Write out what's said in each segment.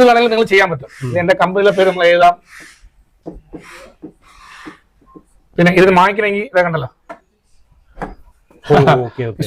എന്ത് വേണമെങ്കിലും നിങ്ങൾ ചെയ്യാൻ പറ്റും. എന്റെ കമ്പനിയിലെ പേര് നമ്മൾ എഴുതാം. പിന്നെ ഇത് വാങ്ങിക്കണമെങ്കിൽ ഇതാ കണ്ടല്ലോ.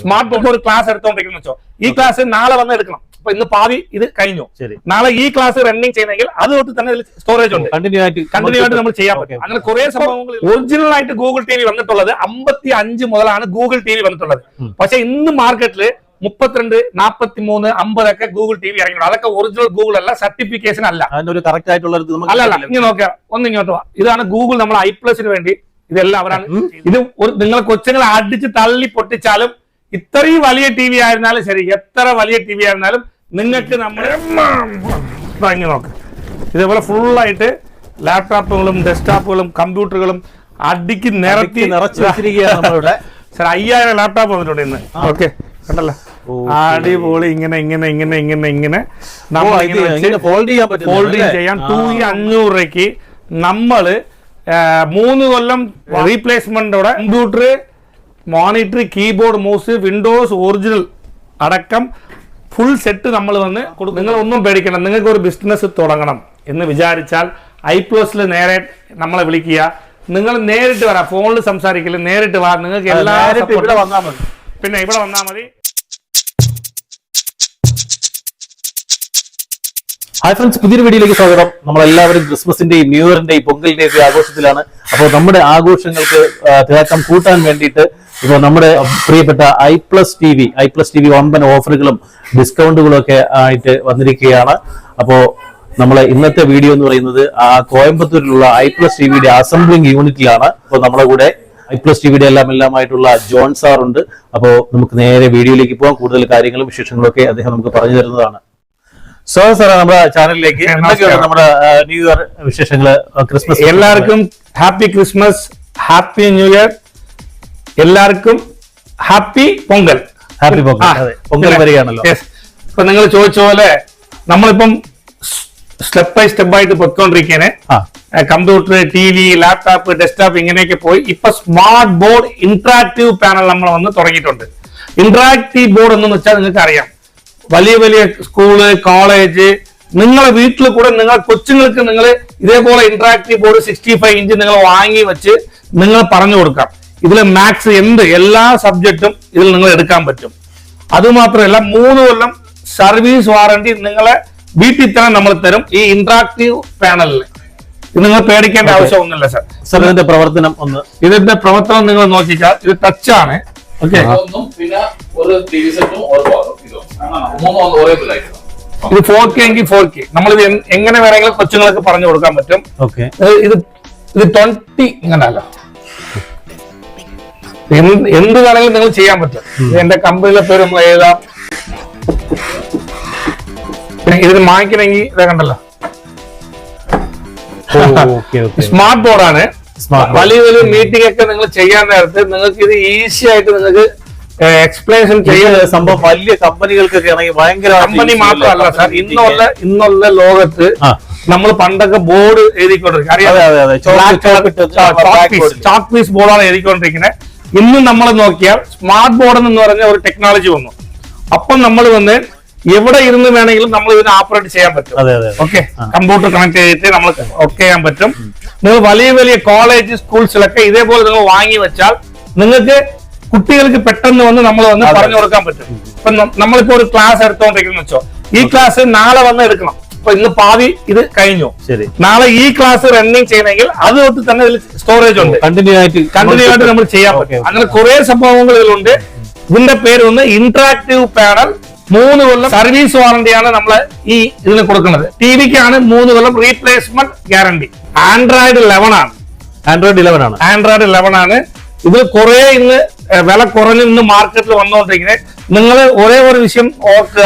സ്മാർട്ട് ഫോൺ ഒരു ക്ലാസ് എടുത്തോണ്ടിരിക്കുന്ന വെച്ചോ. ഈ ക്ലാസ് നാളെ വന്ന് എടുക്കണം. അപ്പൊ ഇന്ന് പാതി ഇത് കഴിഞ്ഞു. നാളെ ഈ ക്ലാസ് റണ്ണിങ് ചെയ്യണമെങ്കിൽ അത് തൊട്ട് തന്നെ സ്റ്റോറേജ് ഉണ്ട്. കണ്ടിന്യൂ ആയിട്ട് കണ്ടിന്യൂ ആയിട്ട് നമ്മൾ ചെയ്യാൻ പറ്റും. അങ്ങനെ കുറെ സംഭവങ്ങൾ ഒറിജിനൽ ആയിട്ട് ഗൂഗിൾ ടി വി വന്നിട്ടുള്ളത് അമ്പത്തി അഞ്ച് മുതലാണ് ഗൂഗിൾ ടി വി വന്നിട്ടുള്ളത്. പക്ഷെ ഇന്ന് മാർക്കറ്റിൽ മുപ്പത്തിരണ്ട് നാപ്പത്തി മൂന്ന് അമ്പതൊക്കെ ഗൂഗിൾ ടി വി ഇറങ്ങിയിട്ടുണ്ട്. അതൊക്കെ ഒറിജിനൽ ഗൂഗിൾ അല്ല സർട്ടിഫിക്കേഷൻ അല്ല. അതിന്റെ ഒരു കറക്റ്റ് ആയിട്ടുള്ള അല്ല അല്ല ഇനി നോക്കുക ഒന്ന് ഇങ്ങോട്ട് വാ. ഇതാണ് ഗൂഗിൾ നമ്മൾ ഐ പ്ലസിന് വേണ്ടി ഇതെല്ലാം അവരാണ്. ഇത് ഒരു നിങ്ങൾ കൊച്ചുങ്ങളെ അടിച്ച് തള്ളി പൊട്ടിച്ചാലും ഇത്രയും വലിയ ടി വി ആയിരുന്നാലും ശരി എത്ര വലിയ ടി വി ആയിരുന്നാലും നിങ്ങൾക്ക് നമ്മൾ ഇങ്ങനെ നോക്ക്. ഇതേപോലെ ഫുള്ളായിട്ട് ലാപ്ടോപ്പുകളും ഡെസ്ക്ടോപ്പുകളും കമ്പ്യൂട്ടറുകളും അടിക്ക് നിറത്തി നിറച്ചിരിക്കുകയാണ് നിറച്ച് വെച്ചിരിക്കുകയാണ് നമ്മളിവിടെ. സാർ അയ്യായിരം ലാപ്ടോപ്പ് വന്നിട്ടുണ്ട് ഇന്ന്. ഓക്കെ കണ്ടല്ലോ. അടിപൊളി. ഇങ്ങനെ ഇങ്ങനെ ഇങ്ങനെ ഇങ്ങനെ ഇങ്ങനെ. നമ്മൾ ഫോൾഡ് ചെയ്യാൻ ടൂ ഇ അഞ്ഞൂറ് രൂപയ്ക്ക് നമ്മൾ മൂന്ന് കൊല്ലം റീപ്ലേസ്മെന്റോടെ computer monitor keyboard mouse Windows original അടക്കം ഫുൾ സെറ്റ് നമ്മൾ വന്ന് കൊടുക്കും നിങ്ങൾ ഒന്നും പേടിക്കണം നിങ്ങൾക്ക് ഒരു ബിസിനസ് തുടങ്ങണം എന്ന് വിചാരിച്ചാൽ ഐ പ്ലസിൽ നേരെ നമ്മളെ വിളിക്കുക. നിങ്ങൾ നേരിട്ട് വരാം. ഫോണിൽ സംസാരിക്കില്ല നേരിട്ട് വാ. നിങ്ങൾക്ക് എല്ലാവരും പിന്നെ ഇവിടെ വന്നാൽ മതി. ഹായ് ഫ്രണ്ട്സ് പുതിയൊരു വീഡിയോയിലേക്ക് സ്വാഗതം. നമ്മളെല്ലാവരും ക്രിസ്മസിന്റെയും ന്യൂ ഇയറിന്റെയും പൊങ്കലിന്റെയും ഒക്കെ ആഘോഷത്തിലാണ്. അപ്പോൾ നമ്മുടെ ആഘോഷങ്ങൾക്ക് തിളക്കം കൂട്ടാൻ വേണ്ടിയിട്ട് ഇപ്പോൾ നമ്മുടെ പ്രിയപ്പെട്ട I plus T V I plus T V വമ്പൻ ഓഫറുകളും ഡിസ്കൗണ്ടുകളും ഒക്കെ ആയിട്ട് വന്നിരിക്കുകയാണ്. അപ്പോൾ നമ്മളെ ഇന്നത്തെ വീഡിയോ എന്ന് പറയുന്നത് ആ കോയമ്പത്തൂരിലുള്ള ഐ പ്ലസ് ടി വിയുടെ അസംബ്ലിംഗ് യൂണിറ്റിലാണ്. അപ്പോൾ നമ്മുടെ കൂടെ ഐ പ്ലസ് ടി വിയുടെ എല്ലാം എല്ലാമായിട്ടുള്ള ജോൺ സാർ ഉണ്ട് അപ്പോൾ നമുക്ക് നേരെ വീഡിയോയിലേക്ക് പോകാം. കൂടുതൽ കാര്യങ്ങളും വിശേഷങ്ങളും ഒക്കെ അദ്ദേഹം നമുക്ക് പറഞ്ഞു തരുന്നതാണ്. സോ സാറേ നമ്മുടെ ചാനലിലേക്ക്. എന്തൊക്കെയാണ് നമ്മുടെ ന്യൂ ഇയർ വിശേഷങ്ങൾ ക്രിസ്മസ് എല്ലാവർക്കും happy Christmas happy new year എല്ലാവർക്കും ഹാപ്പി പൊങ്കൽ ഹാപ്പി പൊങ്കൽ പൊങ്കൽ വരികയാണല്ലോ. ഇപ്പൊ നിങ്ങൾ ചോദിച്ച പോലെ നമ്മളിപ്പം സ്റ്റെപ്പ് ബൈ സ്റ്റെപ്പ് ആയിട്ട് പൊയ്ക്കൊണ്ടിരിക്കേനെ. Computer T V laptop desktop ഇങ്ങനെയൊക്കെ പോയി. ഇപ്പൊ സ്മാർട്ട് ബോർഡ് ഇന്ററാക്റ്റീവ് പാനൽ നമ്മൾ വന്ന് തുടങ്ങിയിട്ടുണ്ട്. ഇന്ററാക്റ്റീവ് ബോർഡ് എന്ന് വെച്ചാൽ നിങ്ങൾക്ക് അറിയാം വലിയ വലിയ സ്കൂൾ കോളേജ് നിങ്ങളെ വീട്ടിൽ കൂടെ നിങ്ങൾ കൊച്ചുങ്ങൾക്ക് നിങ്ങൾ ഇതേപോലെ interactive board sixty five inch നിങ്ങൾ വാങ്ങി വെച്ച് നിങ്ങൾ പറഞ്ഞു കൊടുക്കാം. ഇതിൽ മാത്സ് എന്ത് എല്ലാ സബ്ജക്റ്റും ഇതിൽ നിങ്ങൾ എടുക്കാൻ പറ്റും. അതുമാത്രമല്ല മൂന്ന് കൊല്ലം സർവീസ് വാറണ്ടി നിങ്ങളെ വീട്ടിൽ തന്നെ നമ്മൾ തരും ഈ ഇന്ററാക്റ്റീവ് പാനലിൽ ഇത് നിങ്ങൾ പേടിക്കേണ്ട ആവശ്യമൊന്നുമില്ല സാർ. സാർ ഇതിന്റെ പ്രവർത്തനം ഒന്ന്. ഇതിന്റെ പ്രവർത്തനം നിങ്ങൾ നോക്കിച്ചാൽ ഇത് ടച്ച് ടച്ചാണ് ഓക്കെ. ഇതും ഫോർ കെ എങ്കിൽ ഫോർ കെ നമ്മളിത് എങ്ങനെ വേണമെങ്കിലും കൊച്ചുങ്ങൾക്ക് പറഞ്ഞു കൊടുക്കാൻ പറ്റും. ഇത് ഇത് ട്വന്റി ഇങ്ങനല്ല. എന്ത് എന്ത് വേണമെങ്കിലും നിങ്ങൾ ചെയ്യാൻ പറ്റും. എന്റെ കമ്പനിയിലെ പേര് നമ്മൾ എഴുതാം. ഇതിന് വാങ്ങിക്കണമെങ്കിൽ ഇതാ കണ്ടല്ലോ. സ്മാർട്ട് ബോർഡാണ് വലിയ വലിയ മീറ്റിംഗ് ഒക്കെ നിങ്ങൾ ചെയ്യാൻ നേരത്ത് നിങ്ങൾക്ക് ഇത് ഈസി ആയിട്ട് നിങ്ങൾക്ക് എക്സ്പ്ലനേഷൻ ചെയ്യുന്ന സംഭവം വലിയ കമ്പനികൾക്കൊക്കെ ആണെങ്കിൽ ഭയങ്കര കമ്പനി മാത്രമല്ല സാർ. ഇന്നുള്ള ഇന്നുള്ള ലോകത്ത് നമ്മൾ പണ്ടൊക്കെ ബോർഡ് എഴുതിക്കൊണ്ടിരിക്കുന്നത് ചോക്ക് പീസ് ബോർഡാണ് എഴുതിക്കൊണ്ടിരിക്കുന്നത് ഇന്ന് നമ്മൾ നോക്കിയാൽ സ്മാർട്ട് ബോർഡ് എന്ന് പറഞ്ഞ ഒരു ടെക്നോളജി വന്നു. അപ്പം നമ്മൾ വന്ന് എവിടെ ഇരുന്ന് വേണമെങ്കിലും നമ്മൾ ഇതിനെ ഓപ്പറേറ്റ് ചെയ്യാൻ പറ്റും. ഓക്കെ കമ്പ്യൂട്ടർ കണക്ട് ചെയ്തിട്ട് നമ്മൾ ഒക്കെ ചെയ്യാൻ പറ്റും. നിങ്ങൾ വലിയ വലിയ കോളേജ് സ്കൂൾസിലൊക്കെ ഇതേപോലെ നിങ്ങൾ വാങ്ങി വെച്ചാൽ നിങ്ങൾക്ക് കുട്ടികൾക്ക് പെട്ടെന്ന് വന്ന് നമ്മൾ വന്ന് പറഞ്ഞു കൊടുക്കാൻ പറ്റും. ഇപ്പൊ നമ്മളിപ്പോ ഒരു ക്ലാസ് എടുത്തോണ്ടിരിക്കുന്ന വെച്ചോ. ഈ ക്ലാസ് നാളെ വന്ന് എടുക്കണം. ഇപ്പൊ ഇന്ന് പാതി ഇത് കഴിഞ്ഞു. ശരി. നാളെ ഈ ക്ലാസ് റണ്ണിങ് ചെയ്യണമെങ്കിൽ അത് തൊട്ട് തന്നെ ഇതിൽ സ്റ്റോറേജ് ഉണ്ട്. കണ്ടിന്യൂ ആയിട്ട് കണ്ടിന്യൂ ആയിട്ട് നമ്മൾ ചെയ്യാൻ പറ്റും. അങ്ങനെ കുറെ സംഭവങ്ങൾ ഇതിലുണ്ട്. ഇതിന്റെ പേര് ഒന്ന് ഇന്ററാക്റ്റീവ് പാനൽ മൂന്ന് കൊല്ലം സർവീസ് വാറണ്ടിയാണ് നമ്മൾ ഈ ഇതിന് കൊടുക്കുന്നത്. ടി വിക്കാണ് മൂന്ന് കൊല്ലം റീപ്ലേസ്മെന്റ് ഗ്യാരണ്ടി ആൻഡ്രോയിഡ് ലെവൻ ആണ്. ആൻഡ്രോയിഡ് ഇലവൻ ആണ്. ആൻഡ്രോയിഡ് ലെവൻ ആണ്. ഇത് കുറെ ഇന്ന് വില കുറഞ്ഞ് ഇന്ന് മാർക്കറ്റിൽ വന്നുകൊണ്ടിരിക്കുന്നത് നിങ്ങൾ ഒരേ ഒരു വിഷയം ഓർക്കുക.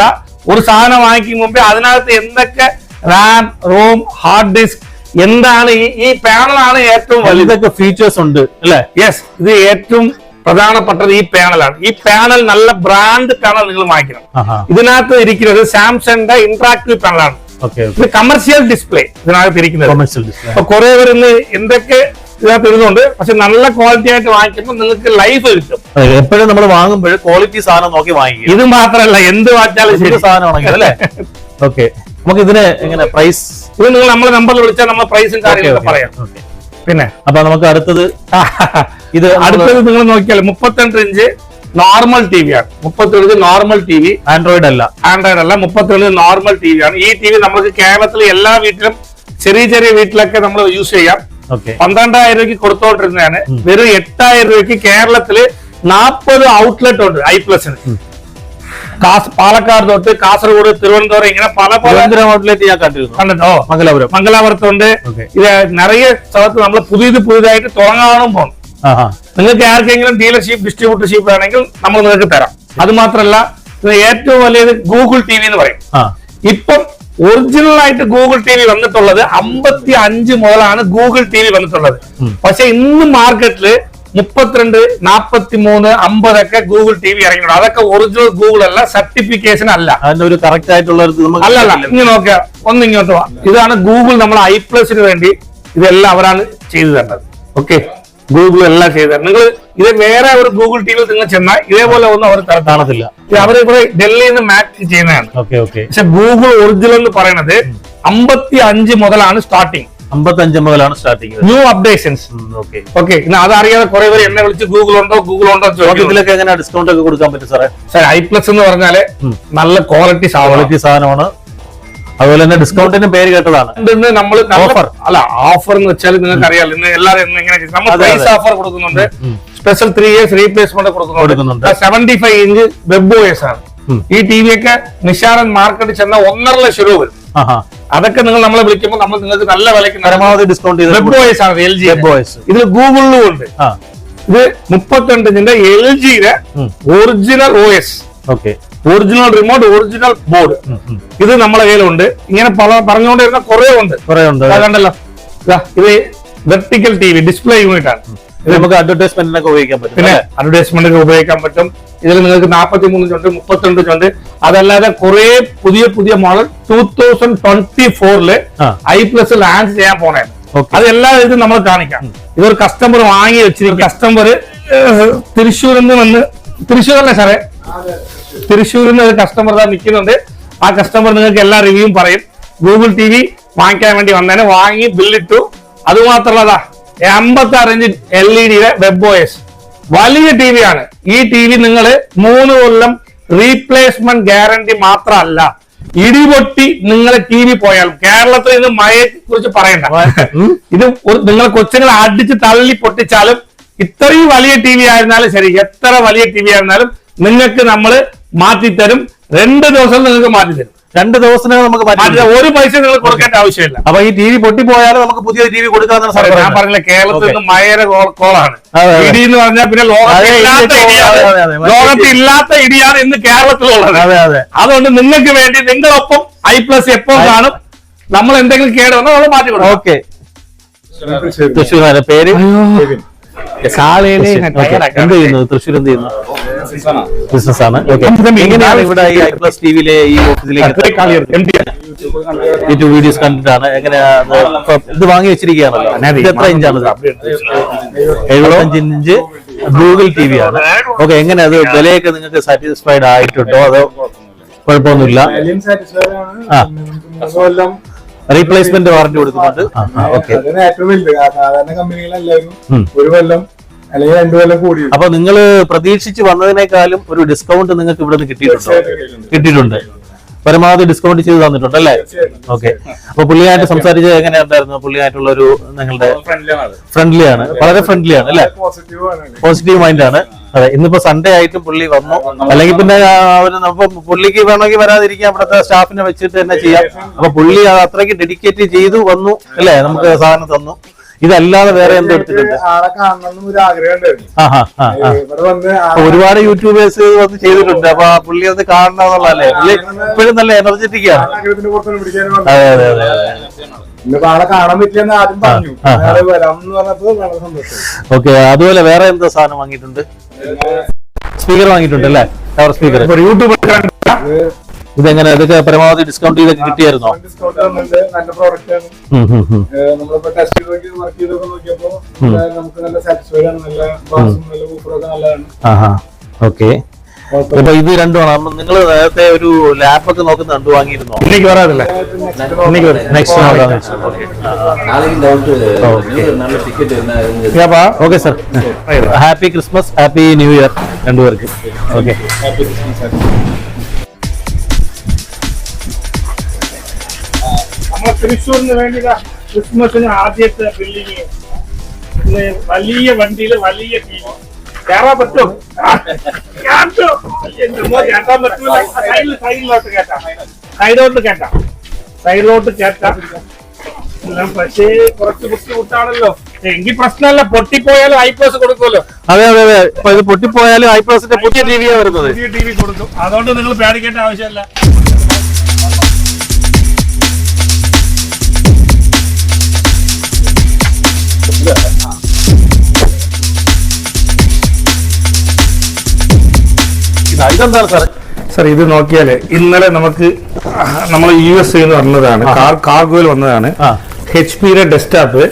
ഒരു സാധനം വാങ്ങിക്കും മുമ്പേ അതിനകത്ത് എന്തൊക്കെ റാം റോം ഹാർഡ് ഡിസ്ക് എന്താണ് ഈ ഈ പാനലാണ് ഏറ്റവും വലുതൊക്കെ ഫീച്ചേഴ്സ് ഉണ്ട് അല്ലെ? യെസ് ഇത് ഏറ്റവും പ്രധാനപ്പെട്ടത് ഈ പാനലാണ് ഈ പാനൽ നല്ല ബ്രാൻഡ് പാനൽ നിങ്ങൾ വാങ്ങിക്കണം. ഇതിനകത്ത് ഇരിക്കുന്നത് സാംസങ്ങിന്റെ ഇന്ററാക്റ്റീവ് പാനലാണ് ഇത് കമേഴ്ഷ്യൽ ഡിസ്പ്ലേ ഇതിനകത്ത് ഇരിക്കുന്നത്. കൊറേ പേര് ഇന്ന് എന്തൊക്കെ ഇതിനകത്ത് ഇരുന്നുണ്ട് പക്ഷെ നല്ല ക്വാളിറ്റി ആയിട്ട് വാങ്ങിക്കുമ്പോൾ നിങ്ങൾക്ക് ലൈഫ് കിട്ടും. എപ്പോഴും നമ്മൾ വാങ്ങുമ്പോൾ ക്വാളിറ്റി സാധനം നോക്കി വാങ്ങിക്കും. ഇത് മാത്രമല്ല എന്ത് വാങ്ങിച്ചാലും ശരി. സാധനം സാധനമാണെങ്കിൽ അല്ലേ? ഓക്കെ നമുക്ക് ഇതിന് എങ്ങനെ പ്രൈസ് ഇത് നിങ്ങൾ നമ്മളെ നമ്പറിൽ വിളിച്ചാൽ നമ്മൾ പ്രൈസും കാര്യങ്ങളൊക്കെ പറയാം. പിന്നെ? അപ്പൊ നമുക്ക് അടുത്തത് ഇത് അടുത്തത് നിങ്ങൾ നോക്കിയാൽ മുപ്പത്തിരണ്ട് ഇഞ്ച് നോർമൽ ടി വി ആണ്. മുപ്പത്തിരണ്ട് നോർമൽ ടി വി ആൻഡ്രോയിഡ് അല്ല. ആൻഡ്രോയിഡ് അല്ല മുപ്പത്തിരണ്ട് നോർമൽ ടി വി ആണ്. ഈ ടി വി നമുക്ക് കേരളത്തിലെ എല്ലാ വീട്ടിലും ചെറിയ ചെറിയ വീട്ടിലൊക്കെ നമ്മൾ യൂസ് ചെയ്യാം. പന്ത്രണ്ടായിരം രൂപയ്ക്ക് കൊടുത്തോണ്ടിരുന്നതാണ്. വെറും എട്ടായിരം രൂപയ്ക്ക് കേരളത്തിൽ നാൽപ്പത് ഔട്ട്ലെറ്റ് ഉണ്ട് ഐ പ്ലസിന് കാസ് പാലക്കാട് തൊട്ട് കാസർഗോഡ് തിരുവനന്തപുരം ഇങ്ങനെ പല പല ഔട്ട്ലെറ്റ് ഞാൻ കണ്ടിരുന്നു. കണ്ടിട്ടോ മംഗലാപുരം. മംഗലാപുരത്തുണ്ട്. ഉണ്ട് ഇത് നിറയെ സ്ഥലത്ത് നമ്മൾ പുതിയത് പുതിയതായിട്ട് തുടങ്ങാനും പോകും ആഹാ. നിങ്ങൾക്ക് ആർക്കെങ്കിലും ഡീലർഷിപ്പ് ഡിസ്ട്രിബ്യൂട്ടർഷിപ്പ് വേണമെങ്കിൽ നമ്മൾ നിങ്ങൾക്ക് തരാം. അത് മാത്രമല്ല ഇത് ഏറ്റവും വലിയത് ഗൂഗിൾ ടി വി എന്ന് പറയും. ഇപ്പം ഒറിജിനൽ ആയിട്ട് ഗൂഗിൾ ടി വി വന്നിട്ടുള്ളത് അമ്പത്തി അഞ്ച് മുതലാണ് ഗൂഗിൾ ടി വി വന്നിട്ടുള്ളത്. പക്ഷെ ഇന്ന് മാർക്കറ്റിൽ മുപ്പത്തിരണ്ട് നാപ്പത്തി മൂന്ന് അമ്പതൊക്കെ ഗൂഗിൾ ടി വി ഇറങ്ങിയിട്ടുണ്ട്. അതൊക്കെ ഒറിജിനൽ ഗൂഗിൾ അല്ല സർട്ടിഫിക്കേഷൻ അല്ല. ഒരു കറക്റ്റ് ആയിട്ടുള്ള ഒരു അല്ല അല്ലല്ല ഇങ്ങനെ നോക്കുക ഒന്ന് ഇങ്ങോട്ട് ഇതാണ് ഗൂഗിൾ നമ്മൾ ഐ പ്ലസിന് വേണ്ടി ഇതെല്ലാം അവരാണ് ചെയ്തു തന്നത് ഓക്കെ ഗൂഗിൾ എല്ലാം ചെയ്തു തരണം നിങ്ങൾ ഇത് വേറെ ഒരു ഗൂഗിൾ ടി വിയിൽ നിങ്ങൾ ചെന്നാൽ ഇതേപോലെ ഒന്നും അവർ കാണത്തില്ല. അവർ ഇവിടെ ഡൽഹിയിൽ നിന്ന് മാച്ച് ചെയ്യുന്നതാണ് പക്ഷെ ഗൂഗിൾ ഒറിജിനൽ എന്ന് പറയുന്നത് അമ്പത്തി അഞ്ച് മുതലാണ് സ്റ്റാർട്ടിങ്. അമ്പത്തഞ്ച് മുതലാണ് starting. New updations okay. Okay ഇന്ന് അതറിയാതെ കുറെ പേര് എന്നെ വിളിച്ച് ഗൂഗിൾ ഉണ്ടോ ഗൂഗിൾ ഉണ്ടോ ചോദ്യത്തിലൊക്കെ ഇതിലൊക്കെ എങ്ങനെ ഡിസ്കൗണ്ട് ഒക്കെ കൊടുക്കാൻ പറ്റും സാറേ? സാർ ഐ പ്ലസ് എന്ന് പറഞ്ഞാൽ നല്ല ക്വാളിറ്റി ക്വാളിറ്റി സാധനമാണ്. അതുപോലെ തന്നെ ഡിസ്കൗണ്ടിന്റെ പേര് കേട്ടതാണ്. ഇന്ന് നമ്മൾ ഓഫർ അല്ല ഓഫർ എന്ന് വെച്ചാൽ നിങ്ങൾക്ക് അറിയാലോ ഇന്ന് എല്ലാവരും ഇന്ന് ഇങ്ങനെ നമ്മൾ പ്രൈസ് ഓഫർ കൊടുക്കുന്നുണ്ട്. സ്പെഷ്യൽ ത്രീ ഇയേഴ്സ് റീപ്ലേസ്മെന്റ് കൊടുക്കുന്നുണ്ട്. Seventy five inch web OS ആണ്. ഈ ടി വി ഒക്കെ നിഷാരൻ മാർക്കറ്റ് ചെന്ന ഒന്നര ലക്ഷം രൂപ വരും. അതൊക്കെ നിങ്ങൾ നമ്മളെ വിളിക്കുമ്പോൾ നമ്മൾ നിങ്ങൾക്ക് നല്ല വിലയ്ക്ക് പരമാവധി ഡിസ്കൗണ്ട് വെബ് OS ആണ് എൽ ജി വെബ്. ഇതിൽ ഗൂഗിളിലും ഉണ്ട്. ഇത് മുപ്പത്തിരണ്ട് ഇഞ്ചിന്റെ എൽ ജിയുടെ original O S okay original remote original board ഇത് നമ്മളെ കയ്യിലുണ്ട്. ഇങ്ങനെ പല- പറഞ്ഞുകൊണ്ടിരുന്ന കുറെ ഉണ്ട്. കുറെ ഉണ്ട് കണ്ടല്ലോ. ഇതാ, ഇത് vertical T V display unit ആണ് ഇത് നമുക്ക് അഡ്വർടൈസ്മെന്റിനൊക്കെ ഉപയോഗിക്കാൻ പറ്റും പിന്നെ അഡ്വർടൈസ്മെന്റിന് ഉപയോഗിക്കാൻ പറ്റും. ഇതിൽ നിങ്ങൾക്ക് നാൽപ്പത്തി മൂന്ന് ചുണ്ട് മുപ്പത്തിരണ്ട് ചുണ്ട്. അതല്ലാതെ കുറെ പുതിയ പുതിയ മോഡൽ ടൂ തൗസൻഡ് ട്വന്റി ഫോറിൽ ഐ പ്ലസ് ലാൻഡ് ചെയ്യാൻ പോണേ അതെല്ലാ അതെല്ലാം ഇത് നമ്മൾ കാണിക്കാം. ഇതൊരു കസ്റ്റമർ വാങ്ങി വെച്ചിരിക്കും കസ്റ്റമർ തൃശ്ശൂരിൽ നിന്ന് വന്ന് തൃശ്ശൂരല്ലേ സാറേ? തൃശ്ശൂരിൽ നിന്ന് ഒരു കസ്റ്റമർ ഇതാ നിൽക്കുന്നുണ്ട്. ആ കസ്റ്റമർ നിങ്ങൾക്ക് എല്ലാ റിവ്യൂവും പറയും. ഗൂഗിൾ ടി വി വാങ്ങിക്കാൻ വേണ്ടി വന്നേനെ. വാങ്ങി ബില്ലിട്ടു അത് മാത്രമല്ല എൺപത്തി ആറ് ഇഞ്ച് എൽ ഇ ഡിയുടെ വെബ് ഓയസ് വലിയ ടി വി ആണ്. ഈ ടി വി നിങ്ങൾ മൂന്ന് കൊല്ലം റീപ്ലേസ്മെന്റ് ഗ്യാരണ്ടി മാത്രമല്ല ഇടിപൊട്ടി നിങ്ങളെ ടി വി പോയാൽ കേരളത്തിൽ ഇത് മഴയെ കുറിച്ച് പറയണ്ട ഇത് ഒരു നിങ്ങൾ കൊച്ചുങ്ങളെ അടിച്ച് തള്ളി പൊട്ടിച്ചാലും ഇത്രയും വലിയ ടി വി ആയിരുന്നാലും ശരി എത്ര വലിയ ടി വി ആയിരുന്നാലും നിങ്ങൾക്ക് നമ്മൾ മാറ്റിത്തരും. രണ്ട് ദിവസം നിങ്ങൾക്ക് മാറ്റിത്തരും. രണ്ട് ദിവസത്തിനകം നമുക്ക് മാറ്റി ഒരു പൈസ നിങ്ങൾ കൊടുക്കേണ്ട ആവശ്യമില്ല. അപ്പൊ ഈ ടി വി പൊട്ടിപ്പോയാലും നമുക്ക് പുതിയ ടി വി കൊടുക്കാന്നാണ് സാർ ഞാൻ പറഞ്ഞില്ല കേരളത്തിൽ നിന്ന് മയര കോളാണ്. അതെ, അതെ. ഇടി എന്ന് പറഞ്ഞാൽ പിന്നെ ലോകത്ത് ഇല്ലാത്ത ഇടിയാണ്. അതെ, അതെ, അതെ. ഇന്ന് കേരളത്തിലുള്ളത്. അതെ അതെ. അതുകൊണ്ട് നിങ്ങൾക്ക് വേണ്ടി നിങ്ങളൊപ്പം ഐ പ്ലസ് എപ്പോൾ കാണും? നമ്മൾ എന്തെങ്കിലും കേട് വന്നാൽ നമ്മൾ മാറ്റി കൊടുക്കും. ഓക്കെ. പേര്? Okay. എന്ത് ചെയ്യുന്നു തൃശ്ശൂർ എന്ത് ചെയ്യുന്നു ബിസിനസ് ആണ് ഓക്കെ എങ്ങനെയാണ് ഇവിടെ ഈ ഐ പ്ലസ് ടിവിയിലെ ഈ ഓഫീസിലേക്ക് യൂട്യൂബ് വീഡിയോസ് കണ്ടിട്ടാണ്. എങ്ങനെയാ ഇത് വാങ്ങി വെച്ചിരിക്കുകയാണല്ലോ. ഇത് എത്ര ഇഞ്ചാണ് എഴുപത്തഞ്ച് ഇഞ്ച് ഗൂഗിൾ ടി വി ആണ്. ഓക്കെ എങ്ങനെ അത് വിലയൊക്കെ നിങ്ങൾക്ക് സാറ്റിസ്ഫൈഡ് ആയിട്ടുണ്ടോ? അതോ കുഴപ്പമൊന്നുമില്ല? ആ. റീപ്ലേസ്മെന്റ് വാറന്റി കൊടുക്കുന്നുണ്ട്. ഓക്കെ അതാണ് ഏറ്റവും വലുത്. സാധാരണ കമ്പനികളെല്ലാവരും. ഒരു കൊല്ലം അല്ലെങ്കിൽ രണ്ടു കൊല്ലം കൂടി അപ്പൊ നിങ്ങൾ പ്രതീക്ഷിച്ച് വന്നതിനേക്കാളും ഒരു ഡിസ്കൗണ്ട് നിങ്ങൾക്ക് ഇവിടെ നിന്ന് കിട്ടിയിട്ടുണ്ട്. കിട്ടിയിട്ടുണ്ട്. പരമാവധി ഡിസ്കൗണ്ട് ചെയ്ത് തന്നിട്ടുണ്ട് അല്ലേ? ഓക്കെ അപ്പൊ പുള്ളിയായിട്ട് സംസാരിച്ചത് എങ്ങനെയുണ്ടായിരുന്നു? പുള്ളിയായിട്ടുള്ള ഒരു നിങ്ങളുടെ ഫ്രണ്ട്ലി ആണ് വളരെ ഫ്രണ്ട്ലി ആണ് അല്ലെ പോസിറ്റീവ് മൈൻഡ് ആണ്. അതെ ഇന്നിപ്പോ സൺഡേ ആയിട്ടും പുള്ളി വന്നു. അല്ലെങ്കിൽ പിന്നെ പുള്ളിക്ക് വേണമെങ്കിൽ വരാതിരിക്കാം. ഇവിടുത്തെ സ്റ്റാഫിനെ വെച്ചിട്ട് തന്നെ ചെയ്യാം. അപ്പൊ പുള്ളി അത് അത്രയ്ക്ക് ഡെഡിക്കേറ്റ് ചെയ്തു വന്നു. അല്ലേ? നമുക്ക് സാധനം തന്നു. ഇതല്ലാതെ വേറെ എന്തോ എടുത്തിട്ടുണ്ട്? ആളെ കാണണം ഒരു ആഗ്രഹം വന്ന് ഒരുപാട് യൂട്യൂബേഴ്സ് വന്ന് ചെയ്തിട്ടുണ്ട്. അപ്പൊ പുള്ളി ഒന്ന് കാണണം എന്നുള്ളതല്ലേ? പുള്ളി ഇപ്പോഴും നല്ല എനർജറ്റിക് ആണ്. അതെ അതെ അതെ അതെ. ഇന്നിപ്പോ ആളെ കാണാൻ പറ്റിയെന്ന് ആദ്യം പറഞ്ഞു. ആ, ആ. അയാൾ വരാം എന്ന് പറഞ്ഞപ്പോ വളരെ സന്തോഷം ഓക്കെ അതുപോലെ വേറെ എന്താ സാധനം വാങ്ങിയിട്ടുണ്ട്? സ്പീക്കർ വാങ്ങിയിട്ടുണ്ട് അല്ലേ? ടവർ സ്പീക്കർ യൂട്യൂബ് ഇതെങ്ങനെ? ഇതൊക്കെ പരമാവധി ഡിസ്കൗണ്ട് ചെയ്തൊക്കെ കിട്ടിയായിരുന്നോ? ഡിസ്കൗണ്ട് നല്ല പ്രോഡക്റ്റ് ആണ്. ടെസ്റ്റ് വർക്ക് നമുക്ക് നല്ല ആണ്. നല്ല നല്ല ഓക്കെ. അപ്പൊ ഇത് രണ്ടുമാണ്. നിങ്ങൾ നേരത്തെ ഒരു ലാപ്പൊക്കെ നോക്കുന്ന കണ്ടു വാങ്ങിയിരുന്നോ? ഇന്നേക്ക് വരാതില്ല next okay sir happy Christmas happy new year രണ്ടുപേർക്ക്. ഓക്കെ തൃശ്ശൂരിന് വേണ്ടി ക്രിസ്മസിന് ആദ്യത്തെ ബിൽഡിങ് വലിയ വണ്ടിയിൽ വലിയ ടീം കയറാൻ പറ്റും? കേട്ടാൻ പറ്റൂല. സൈഡിൽ സൈഡിലോട്ട് കേട്ടാ സൈഡിലോട്ട് കേട്ടാ സൈഡിലോട്ട് കേട്ടാ എല്ലാം പക്ഷേ കുറച്ച് ബുദ്ധിമുട്ടാണല്ലോ. എങ്കിൽ പ്രശ്നമല്ല പൊട്ടിപ്പോയാലും ഐ പ്ലസ് കൊടുക്കുമല്ലോ. അതെ അതെ അതെ. ഇത് പൊട്ടിപ്പോയാലും ഐ പ്ലസിന്റെ പുതിയ ടി വിയാണ് വരുന്നത്. പുതിയ ടി വി കൊടുക്കും. അതുകൊണ്ട് നിങ്ങൾ പേടിക്കേണ്ട ആവശ്യമില്ല. ഇതെന്താണ് സാർ സാർ ഇത് നോക്കിയാൽ ഇന്നലെ നമുക്ക് നമ്മൾ യു എസ് എന്ന് പറഞ്ഞതാണ് കാർ കാർഗോയിൽ വന്നതാണ്. എച്ച് പിയുടെ ഡെസ്ക്ടോപ്പ്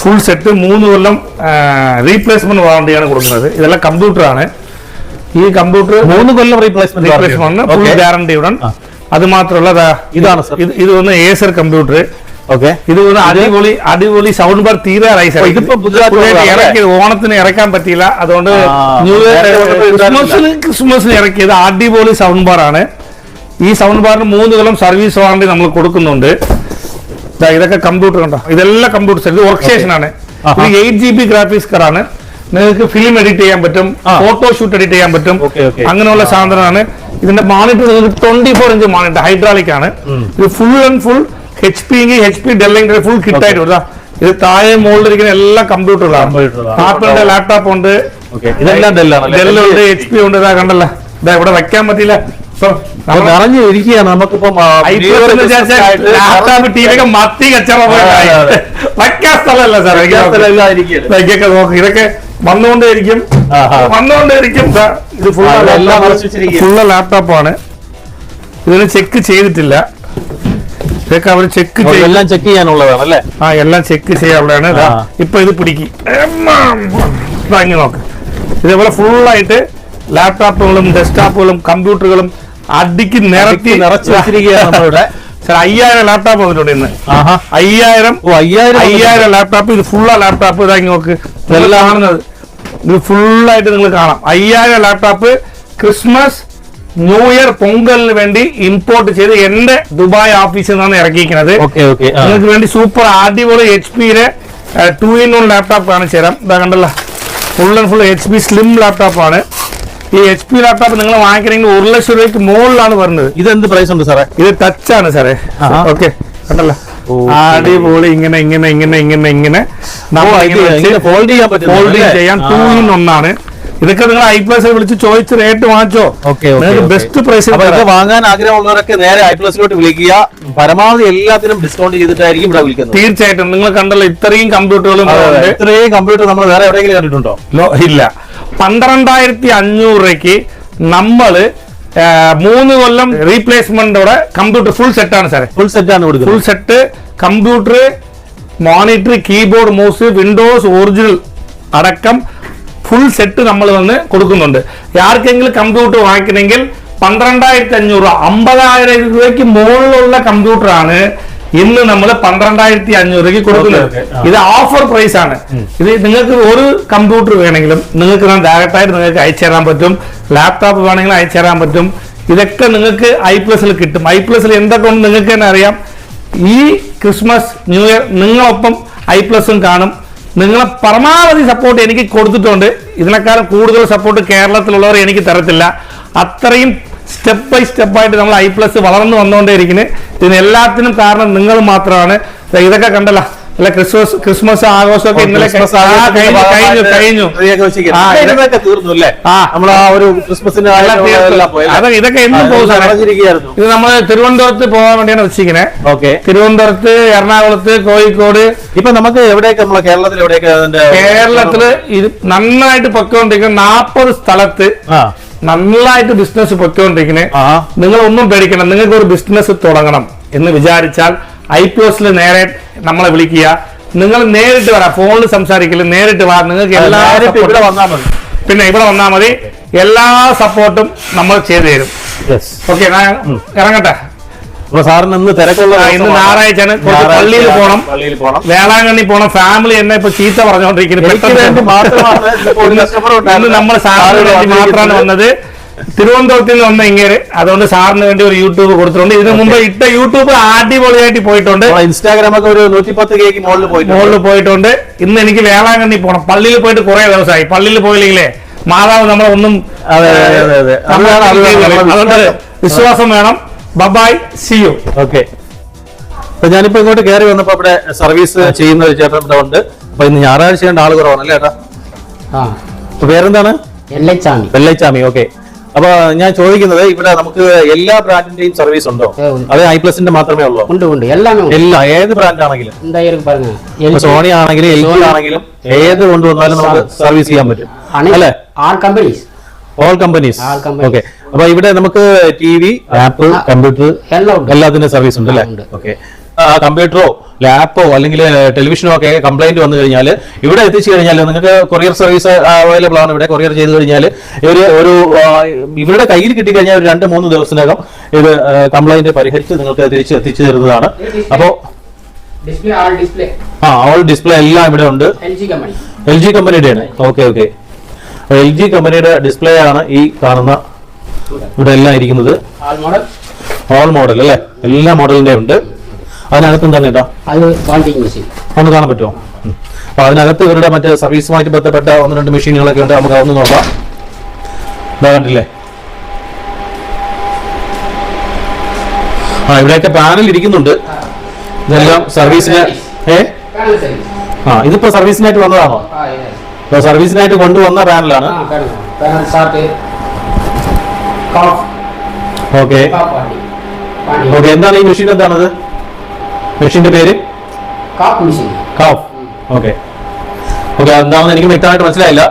ഫുൾ സെറ്റ് മൂന്ന് കൊല്ലം റീപ്ലേസ്മെന്റ് വാറണ്ടിയാണ് കൊടുക്കുന്നത്. ഇതെല്ലാം കമ്പ്യൂട്ടറാണ് ഈ കമ്പ്യൂട്ടർ മൂന്ന് കൊല്ലം റീപ്ലേസ്മെന്റ് റീപ്ലേസ്മെന്റ് ഫുൾ ഗ്യാരണ്ടിയുടൻ അത് മാത്രമല്ല ഇതാണ്. ഇത് വന്ന് ഏസർ കമ്പ്യൂട്ടർ ഓക്കെ. ഇത് ഒരു അടിപൊളി അടിപൊളി സൗണ്ട് ബാർ തീരെ റൈസ് ഇതിപ്പോ ഇറക്കിയത് ഓണത്തിന് ഇറക്കാൻ പറ്റിയില്ല. അതുകൊണ്ട് ന്യൂ ഇയർ ക്രിസ്മസിന് ക്രിസ്മസിന് ഇറക്കിയത് അടിപൊളി സൗണ്ട് ബാർ ആണ്. ഈ സൗണ്ട് ബാറിന് മൂന്ന് കൊല്ലം സർവീസ് വാറണ്ടി നമ്മൾ കൊടുക്കുന്നുണ്ട്. ഇതൊക്കെ കമ്പ്യൂട്ടർ കണ്ടോ. ഇതെല്ലാം കമ്പ്യൂട്ടർ ഇത് വർക്ക് സ്റ്റേഷൻ ആണ്. ഇത് എയ്റ്റ് ജി ബി ഗ്രാഫിക്സ് കാർഡാണ് നിങ്ങൾക്ക് ഫിലിം എഡിറ്റ് ചെയ്യാൻ പറ്റും ഫോട്ടോഷൂട്ട് ഫോട്ടോ ഷൂട്ട് എഡിറ്റ് ചെയ്യാൻ പറ്റും. അങ്ങനെയുള്ള സാധനമാണ്. ഇതിന്റെ മോണിറ്റർ നിങ്ങൾക്ക് twenty four inch monitor hydraulic ആണ് ഇത് full and full H P H P ഡെല്ലിന്റെ full കിട്ടായിട്ട് ആയിട്ട് വരും. ദാ, ഇത് താഴെ മുകളിലിരിക്കുന്ന എല്ലാ കമ്പ്യൂട്ടറുകളാണ്. ആപ്പിളിന്റെ ലാപ്ടോപ്പ് ഉണ്ട്. ഇതെല്ലാം ഡെല്ലുണ്ട് എച്ച് പി ഉണ്ട് ഇതാ കണ്ടല്ല? ഇതാ ഇവിടെ വെക്കാൻ പറ്റില്ല സോ നിറഞ്ഞു ഇരിക്കുകയാണ് നമുക്കിപ്പം ലാപ്ടോപ്പ് ടി വി ഒക്കെ മത്തി കച്ചറ. വയ്ക്കാൻ സ്ഥലമല്ല സാർ. ഇതൊക്കെ നോക്ക്. ഇതൊക്കെ വന്നുകൊണ്ടേയിരിക്കും. വന്നുകൊണ്ടേയിരിക്കും. ഇത്. ഫുള്ള ലാപ്ടോപ്പാണ് ഇതിന് ചെക്ക് ചെയ്തിട്ടില്ല. ഇതൊക്കെ അവർ ചെക്ക് എല്ലാം ചെക്ക് ചെയ്യാനുള്ളതാണ് അല്ലേ? ആ എല്ലാം ചെക്ക് ചെയ്യാനുള്ളതാണ്. ഇപ്പൊ ഇത് പിടിക്കും. ഇങ്ങനെ നോക്ക്. ഇതേപോലെ ഫുള്ളായിട്ട് ലാപ്ടോപ്പുകളും ഡെസ്ക്ടോപ്പുകളും കമ്പ്യൂട്ടറുകളും അടിക്ക് നിരത്തി നിറച്ച് വെച്ചിരിക്കുകയാണ് നമ്മളിവിടെ. സാർ അയ്യായിരം ലാപ്ടോപ്പ് വന്നിട്ടുണ്ട് ഇന്ന്. അയ്യായിരം ഓ അയ്യായിരം അയ്യായിരം ലാപ്ടോപ്പ് ഇത് ഫുള്ള ലാപ്ടോപ്പ് ഇതാ ഇങ്ങ് നോക്ക്. ഇതെല്ലാം കാണുന്നത് ഇത് ഫുള്ളായിട്ട് നിങ്ങൾ കാണാം. അയ്യായിരം ലാപ്ടോപ്പ് ക്രിസ്മസ് ന്യൂ ഇയർ പൊങ്കലിന് വേണ്ടി ഇമ്പോർട്ട് ചെയ്ത് എന്റെ ദുബായ് ഓഫീസിൽ നിന്നാണ് ഇറക്കിയിരിക്കുന്നത്. നിങ്ങൾക്ക് വേണ്ടി സൂപ്പർ അടിപൊളി എച്ച് പിയിലെ ടു ഇൻ വൺ ലാപ്ടോപ്പ് കാണിച്ചു തരാം. ഇതാ കണ്ടല്ലോ. Full and full H P slim laptop ആണ്. ഈ എച്ച് പി ലാപ്ടോപ്പ് നിങ്ങൾ വാങ്ങിക്കണമെങ്കിൽ ഒരു ലക്ഷം രൂപയ്ക്ക് മുകളിലാണ് വരുന്നത്. എന്ത് പ്രൈസ് ഉണ്ട് സാറേ? ഇത് ടച്ച് ആണ് സാറേ. ഓക്കെ കണ്ടല്ലോ. അടിപൊളി ഇങ്ങനെ ഇങ്ങനെ ഇങ്ങനെ ഇങ്ങനെ ഇങ്ങനെ. ഫോൾഡ് ചെയ്യാൻ ഫോൾഡ് ചെയ്യാൻ ടു ഇൻ ഒന്നാണ് ഇതൊക്കെ നിങ്ങൾ ഐ പ്ലസ് വിളിച്ച് ചോദിച്ച് റേറ്റ് വാങ്ങിച്ചോ. ഓക്കെ നിങ്ങൾക്ക് ബെസ്റ്റ് പ്രൈസ് വാങ്ങാൻ ആഗ്രഹമുള്ളവരൊക്കെ നേരെ ഐ പ്ലസിലോട്ട് വിളിക്കുക. പരമാവധി എല്ലാത്തിനും ഡിസ്കൗണ്ട് ചെയ്തിട്ടായിരിക്കും ഇവിടെ വിളിക്കുന്നത്. തീർച്ചയായിട്ടും. നിങ്ങൾ കണ്ടല്ലോ ഇത്രയും കമ്പ്യൂട്ടറുകളും. ഇത്രയും കമ്പ്യൂട്ടർ നമ്മൾ വേറെ എവിടെയെങ്കിലും കണ്ടിട്ടുണ്ടോ? ഇല്ല. പന്ത്രണ്ടായിരത്തി അഞ്ഞൂറ് രൂപയ്ക്ക് നമ്മൾ മൂന്ന് കൊല്ലം റീപ്ലേസ്മെന്റോടെ കമ്പ്യൂട്ടർ ഫുൾ സെറ്റാണ് സാറേ. ഫുൾ സെറ്റ് ആണ് full set computer monitor keyboard mouse Windows original അടക്കം ഫുൾ സെറ്റ് നമ്മൾ തന്നെ കൊടുക്കുന്നുണ്ട്. ആർക്കെങ്കിലും കമ്പ്യൂട്ടർ വാങ്ങിക്കണമെങ്കിൽ പന്ത്രണ്ടായിരത്തി അഞ്ഞൂറ് അമ്പതായിരം രൂപയ്ക്ക് മുകളിലുള്ള കമ്പ്യൂട്ടറാണ് ഇന്ന് നമ്മൾ പന്ത്രണ്ടായിരത്തി അഞ്ഞൂറ് രൂപയ്ക്ക് കൊടുക്കുന്നത്. ഇത് ഓഫർ പ്രൈസ് ആണ്. ഇത് നിങ്ങൾക്ക് ഒരു കമ്പ്യൂട്ടർ വേണമെങ്കിലും നിങ്ങൾക്ക് ഡയറക്റ്റ് ആയിട്ട് നിങ്ങൾക്ക് അയച്ചു തരാൻ പറ്റും. ലാപ്ടോപ്പ് വേണമെങ്കിലും അയച്ചു തരാൻ പറ്റും. ഇതൊക്കെ നിങ്ങൾക്ക് ഐ പ്ലസിൽ കിട്ടും. ഐ പ്ലസിൽ എന്തൊക്കെ ഉണ്ട് നിങ്ങൾക്ക് തന്നെ അറിയാം. ഈ ക്രിസ്മസ് ന്യൂ ഇയർ നിങ്ങളൊപ്പം ഐ പ്ലസും കാണും. നിങ്ങളെ പരമാവധി സപ്പോർട്ട് എനിക്ക് കൊടുത്തിട്ടുണ്ട്. ഇതിനേക്കാളും കൂടുതൽ സപ്പോർട്ട് കേരളത്തിലുള്ളവർ എനിക്ക് തരത്തില്ല. അത്രയും സ്റ്റെപ്പ് ബൈ സ്റ്റെപ്പായിട്ട് നമ്മൾ ഐ പ്ലസ് വളർന്നു വന്നുകൊണ്ടേയിരിക്കുന്നത് ഇതിന് എല്ലാത്തിനും കാരണം നിങ്ങൾ മാത്രമാണ്. ഇതൊക്കെ കണ്ടല്ല. അല്ല ക്രിസ്മസ് ക്രിസ്മസ് ആഘോഷമൊക്കെ ഇന്നലെ കഴിഞ്ഞു. കഴിഞ്ഞു തീർന്നു അല്ലേ. നമ്മൾ ആ ഒരു ക്രിസ്മസിന്റെ ഇതൊക്കെ എന്നും പോകും. ഇത് നമ്മൾ തിരുവനന്തപുരത്ത് പോകാൻ വേണ്ടിയാണ് വെച്ചിരിക്കുന്നത് ഓക്കെ. തിരുവനന്തപുരത്ത് എറണാകുളത്ത് കോഴിക്കോട്. ഇപ്പൊ നമുക്ക് എവിടെയൊക്കെ നമ്മളെ കേരളത്തിൽ എവിടെയൊക്കെ കേരളത്തിൽ ഇത് നന്നായിട്ട് പൊക്കോണ്ടിരിക്കുന്ന നാപ്പത് സ്ഥലത്ത് നന്നായിട്ട് ബിസിനസ് പൊക്കോണ്ടിരിക്കുന്നത് നിങ്ങൾ ഒന്നും പേടിക്കണം നിങ്ങൾക്ക് ഒരു ബിസിനസ് തുടങ്ങണം എന്ന് വിചാരിച്ചാൽ ഐ പി എസിൽ നേരെ നമ്മളെ വിളിക്കുക. നിങ്ങൾ നേരിട്ട് വരാം. ഫോണിൽ സംസാരിക്കില്ല നേരിട്ട് വാ. നിങ്ങൾക്ക് എല്ലാവരും വന്നാൽ മതി. പിന്നെ ഇവിടെ വന്നാൽ മതി. എല്ലാ സപ്പോർട്ടും നമ്മൾ ചെയ്തു തരും. ഓക്കെ ഇറങ്ങട്ടെ. സാറിന് ഇന്ന് തിരക്കുള്ള ഇന്ന്. ഞായറാഴ്ചയാണ്. പള്ളിയിൽ പോണം. വേളാങ്കണ്ണി പോണം. ഫാമിലി എന്നെ ഇപ്പൊ ചീത്ത പറഞ്ഞുകൊണ്ടിരിക്കുന്നു. customer ഇന്ന് നമ്മൾ സാറിന് വേണ്ടി മാത്രമാണ്. വന്നത്. തിരുവനന്തപുരത്ത് നിന്ന് വന്ന ഇങ്ങനെ അതുകൊണ്ട് സാറിന് വേണ്ടി ഒരു യൂട്യൂബ് കൊടുത്തിട്ടുണ്ട്. ഇതിനു മുമ്പ് ഇട്ട യൂട്യൂബ് അടിപൊളിയായിട്ട് പോയിട്ടുണ്ട്. ഇൻസ്റ്റാഗ്രാമൊക്കെ ഇൻസ്റ്റാഗ്രാം ഒക്കെ ഒരു നൂറ്റി പത്ത് കേക്ക് മുകളിൽ പോയിട്ട് മുകളിൽ പോയിട്ടുണ്ട്. ഇന്ന് എനിക്ക് വേളാങ്കണ്ണി പോകണം പള്ളിയിൽ പോയിട്ട് കുറെ ദിവസമായി. പള്ളിയിൽ പോയില്ലെങ്കിലേ മാതാവ് നമ്മളെ ഒന്നും. അതുകൊണ്ട് വിശ്വാസം വേണം. ബബായ് സി യു ഓക്കെ അപ്പൊ ഞാനിപ്പോ ഇങ്ങോട്ട് കയറി വന്നപ്പോ അവിടെ സർവീസ് ചെയ്യുന്ന ഒരു ചേട്ടൻ ഇവിടെ ഉണ്ട്. അപ്പൊ ഇന്ന് ഞായറാഴ്ച കൊണ്ട് ആൾ കുറവാണ് അല്ലേ ചേട്ടാ? പേരെന്താണ്? വെള്ളച്ചാമി. വെള്ളച്ചാമി ഓക്കെ അപ്പൊ ഞാൻ ചോദിക്കുന്നത് ഇവിടെ നമുക്ക് എല്ലാ ബ്രാൻഡിന്റെയും സർവീസ് ഉണ്ടോ? അത് ഐ പ്ലസിന്റെ മാത്രമേ ഉള്ളൂ? ഉണ്ട് ഉണ്ട്. എല്ലാം എല്ലാ ഏത് ബ്രാൻഡ് ആണെങ്കിലും. പറഞ്ഞു? സോണി ആണെങ്കിലും എൽ ജി ആണെങ്കിലും ഏത് കൊണ്ടുവന്നാലും നമുക്ക് സർവീസ് ചെയ്യാൻ പറ്റും. അല്ലെ? Our companies all companies okay അപ്പൊ ഇവിടെ നമുക്ക് ടി വി ആപ്പ് കമ്പ്യൂട്ടർ എല്ലാത്തിന്റെ സർവീസ് ഉണ്ട്. അല്ലേ? ഓക്കെ കമ്പ്യൂട്ടറോ ലാപ്പോ അല്ലെങ്കിൽ ടെലിവിഷനോ ഒക്കെ കംപ്ലൈന്റ് വന്നു കഴിഞ്ഞാൽ ഇവിടെ എത്തിച്ചു കഴിഞ്ഞാൽ നിങ്ങൾക്ക് കൊറിയർ സർവീസ് അവൈലബിൾ ആണ്. ഇവിടെ കൊറിയർ ചെയ്ത് കഴിഞ്ഞാൽ ഇവർ ഒരു ഇവരുടെ കയ്യിൽ കിട്ടിക്കഴിഞ്ഞാൽ ഒരു രണ്ട് മൂന്ന് ദിവസത്തിനകം ഇത് കംപ്ലൈന്റ് പരിഹരിച്ച് നിങ്ങൾക്ക് തിരിച്ച് എത്തിച്ചു തരുന്നതാണ്. അപ്പോൾ ആ ഓൾ ഡിസ്പ്ലേ എല്ലാം ഇവിടെ ഉണ്ട്. എൽ ജി കമ്പനിയുടെയാണ് ഓക്കെ ഓക്കെ എൽ ജി കമ്പനിയുടെ ഡിസ്പ്ലേ ആണ് ഈ കാണുന്ന ഇവിടെ. എല്ലാം ഇരിക്കുന്നത്. ഓൾ മോഡൽ അല്ലേ? എല്ലാ മോഡലിന്റെ ഉണ്ട്. അതിനകത്ത് എന്താണ് കേട്ടോ വാണ്ടിങ് മെഷീൻ ഒന്ന് കാണാൻ പറ്റുമോ? അപ്പൊ അതിനകത്ത് ഇവരുടെ മറ്റേ സർവീസുമായിട്ട് ബന്ധപ്പെട്ട ഒന്ന് രണ്ട് മെഷീനുകളൊക്കെ ഉണ്ട്. നമുക്ക് അതൊന്ന് നോക്കാം. കണ്ടില്ലേ? ആ ഇവിടെയൊക്കെ പാനൽ ഇരിക്കുന്നുണ്ട്. ഇതെല്ലാം സർവീസിന് ഏ? ആ ഇതിപ്പോ സർവീസിനായിട്ട് വന്നതാണോ? സർവീസിനായിട്ട് കൊണ്ടുവന്ന പാനലാണ് ഓക്കെ ഓക്കെ എന്താണ് ഈ മെഷീൻ എന്താണത്? മെഷീന്റെ പേര്? Calf okay. ഓക്കെ എന്താണെന്ന് എനിക്ക് വ്യക്തമായിട്ട് മനസ്സിലായില്ല.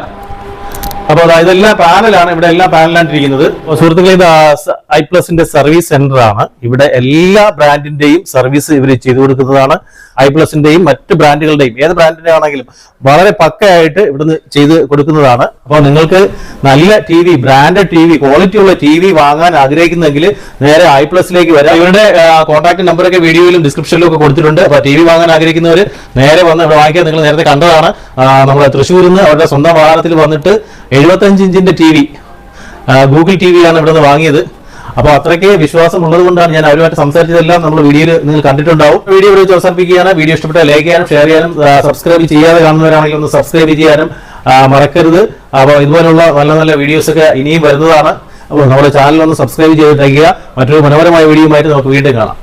അപ്പോൾ അതായത് ഇതെല്ലാം പാനലാണ് ഇവിടെ എല്ലാം പാനലാണ് ഇരിക്കുന്നത് അപ്പോൾ സുഹൃത്തുക്കളെ ഇത് ഐ പ്ലസിന്റെ സർവീസ് സെന്റർ ആണ്. ഇവിടെ എല്ലാ ബ്രാൻഡിന്റെയും സർവീസ് ഇവർ ചെയ്തു കൊടുക്കുന്നതാണ്. ഐ പ്ലസിന്റെയും മറ്റ് ബ്രാൻഡുകളുടെയും ഏത് ബ്രാൻഡിന്റെ ആണെങ്കിലും വളരെ പക്കയായിട്ട് ഇവിടുന്ന് ചെയ്ത് കൊടുക്കുന്നതാണ്. അപ്പോൾ നിങ്ങൾക്ക് നല്ല T V branded T V quality ഉള്ള ടി വി വാങ്ങാൻ ആഗ്രഹിക്കുന്നെങ്കിൽ നേരെ ഐ പ്ലസിലേക്ക് വരാം. ഇവരുടെ കോൺടാക്ട് നമ്പറൊക്കെ വീഡിയോയിലും ഡിസ്ക്രിപ്ഷനിലും ഒക്കെ കൊടുത്തിട്ടുണ്ട്. അപ്പോൾ ടി വി വാങ്ങാൻ ആഗ്രഹിക്കുന്നവർ നേരെ വന്ന് ഇവിടെ വാങ്ങിക്കാൻ നിങ്ങൾ നേരത്തെ കണ്ടതാണ്. നമ്മുടെ തൃശ്ശൂരിൽ നിന്ന് അവരുടെ സ്വന്തം വാഹനത്തിൽ വന്നിട്ട് എഴുപത്തഞ്ച് ഇഞ്ചിന്റെ ടി വി ഗൂഗിൾ ടി വിയാണ് ഇവിടെ നിന്ന് വാങ്ങിയത്. അപ്പോൾ അത്രയ്ക്ക് വിശ്വാസം ഉള്ളത് കൊണ്ടാണ് ഞാൻ അവരുമായിട്ട് സംസാരിച്ചതെല്ലാം നമ്മൾ വീഡിയോയിൽ നിങ്ങൾ കണ്ടിട്ടുണ്ടാവും. വീഡിയോ ഇവിടെ വെച്ച് അവസാനിപ്പിക്കുകയാണ്. വീഡിയോ ഇഷ്ടപ്പെട്ട ലൈക്ക് ചെയ്യാനും ഷെയർ ചെയ്യാനും സബ്സ്ക്രൈബ് ചെയ്യാതെ കാണുന്നവരാണെങ്കിൽ ഒന്ന് സബ്സ്ക്രൈബ് ചെയ്യാനും മറക്കരുത്. അപ്പോൾ ഇതുപോലുള്ള നല്ല നല്ല വീഡിയോസ് ഒക്കെ ഇനിയും വരുന്നതാണ്. അപ്പോൾ നമ്മുടെ ചാനൽ ഒന്ന് സബ്സ്ക്രൈബ് ചെയ്തിട്ടേക്കുക മറ്റൊരു മനോഹരമായ വീഡിയോയുമായിട്ട് നമുക്ക് വീണ്ടും കാണാം.